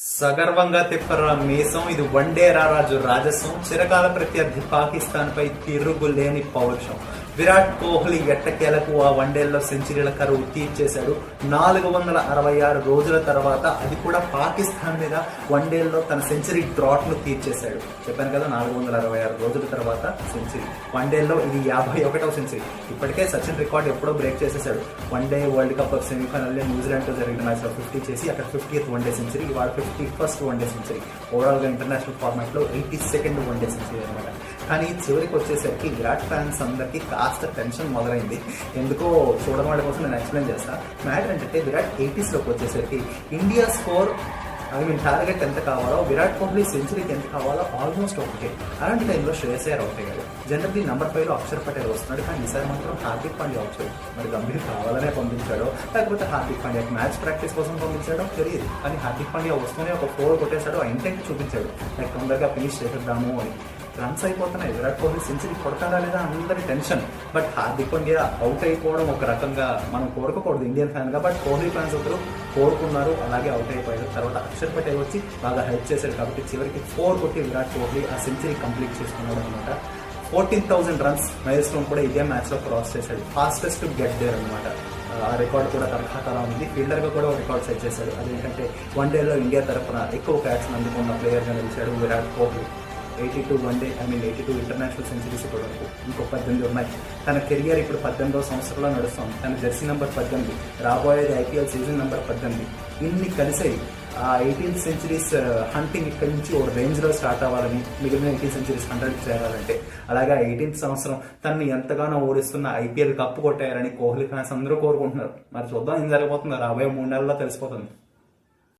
సగర్వంగా తిప్పర మీసం. ఇది వన్డే రారాజు రాజస్వం చిరకాల ప్రత్యర్థి పాకిస్తాన్ పై తిరుగులేని పౌరుషం. విరాట్ కోహ్లీ ఎట్టకేలకు ఆ వన్డేల్లో సెంచరీల కరువు తీర్చేశాడు. నాలుగు వందల అరవై ఆరు రోజుల తర్వాత అది కూడా పాకిస్తాన్ మీద వన్డేల్లో తన సెంచరీ డ్రాట్ను తీర్చేశాడు. చెప్పాను కదా నాలుగు వందల అరవై ఆరు రోజుల తర్వాత సెంచరీ వన్డేల్లో ఇది యాభై ఒకటవ సెంచరీ ఇప్పటికే సచిన్ రికార్డ్ ఎప్పుడో బ్రేక్ చేసేసాడు వన్డే వరల్డ్ కప్ సెమీఫైనల్లో న్యూజిలాండ్తో జరిగిన మ్యాచ్లో ఫిఫ్టీ చేసి అక్కడ ఫిఫ్టీ వన్డే సెంచరీ ఇవాళ fifty first one day century ఓవరాల్గా ఇంటర్నేషనల్ ఫార్మాట్లో eighty second one day century అనమాట కానీ చివరికి వచ్చేసరికి విరాట్ ఫ్యాన్స్ అందరికి కాస్త టెన్షన్ మొదలైంది. ఎందుకో చూడడం వాళ్ళ కోసం నేను ఎక్స్ప్లెయిన్ చేస్తాను మ్యాటర్ ఏంటంటే విరాట్ ఎయిటీస్లోకి వచ్చేసరికి India score I mean target ఎంత కావాలో విరాట్ కోహ్లీ సెంచరీకి ఎంత కావాలో ఆల్మోస్ట్ ఒకటే అలాంటి టైంలో శ్రేయస్ అయ్యర్ అవుట్ అయ్యాడు. జనరల్లీ నంబర్ ఫైవ్లో అక్షర్ పటేల్ వస్తున్నాడు. కానీ ఈసారి మాత్రం హార్దిక్ పాండ్యా వచ్చాడు మరి గంభీర్ కావాలనే పంపించాడో లేకపోతే హార్దిక్ పాండ్యా మ్యాచ్ ప్రాక్టీస్ కోసం పంపించాడో తెలియదు. కానీ హార్దిక్ పాండ్యా వస్తూనే ఒక ఫోర్ కొట్టేశాడు. ఆ ఇంటెంట్ చూపించాడు. లైక్ తొందరగా ఫినిష్ చేసేద్దాము అని. రన్స్ అయిపోతున్నాయి. విరాట్ కోహ్లీ సెంచరీ కొడతాడా లేదా అందరి tension. But Hardik Pandya out అయిపోవడం ఒక రకంగా మనం కోరుకోకూడదు ఇండియన్ ఫ్యాన్గా. బట్ కోహ్లీ ఫ్యాన్స్ ఒకరు కోరుకున్నారు అలాగే అవుట్ అయిపోయారు. తర్వాత అక్షర్ పటేల్ వచ్చి బాగా హెల్ప్ చేశారు కాబట్టి చివరికి ఫోర్ కొట్టి విరాట్ కోహ్లీ ఆ సెంచరీ కంప్లీట్ చేసుకున్నాడు అనమాట. Fourteen thousand runs milestone కూడా ఇదే మ్యాచ్లో క్రాస్ చేశాడు. ఫాస్టెస్ట్ గెట్ దేర్ అనమాట. ఆ రికార్డ్ కూడా తరఖాతలా ఉంది. ఫీల్డర్గా కూడా ఒక రికార్డ్ సెట్ చేశాడు. అదేంటంటే వన్ డేలో ఇండియా తరఫున ఎక్కువ క్యాచ్ అందుకున్న ప్లేయర్గా నిలిచాడు Virat Kohli. Eighty two one day I mean eighty two international centuries ఇప్పటి వరకు ఇంకో పద్దెనిమిది ఉన్నాయి. తన కెరియర్ ఇప్పుడు పద్దెనిమిదో సంవత్సరంలో నడుస్తుంది. తన జెర్సీ నెంబర్ పద్దెనిమిది రాబోయేది ఐపీఎల్ సీజన్ నెంబర్ పద్దెనిమిది. ఇన్ని కలిసాయి. ఆ ఎయిటీన్త్ సెంచరీస్ హంటింగ్ ఇక్కడి నుంచి ఒక రేంజ్లో స్టార్ట్ అవ్వాలని మిగిలిన ఎయిటీన్ సెంచరీస్ హండ్రెడ్ చేరాలంటే. అలాగే ఎయిటీన్త్ సంవత్సరం తనని ఎంతగానో ఓడిస్తున్న ఐపీఎల్ కప్పు కొట్టారని కోహ్లీ ఫ్యాన్స్ అందరూ కోరుకుంటున్నారు. మరి చూద్దాం ఏం జరగబోతుందో. రాబోయే మూడు నెలల్లో తెలిసిపోతుంది.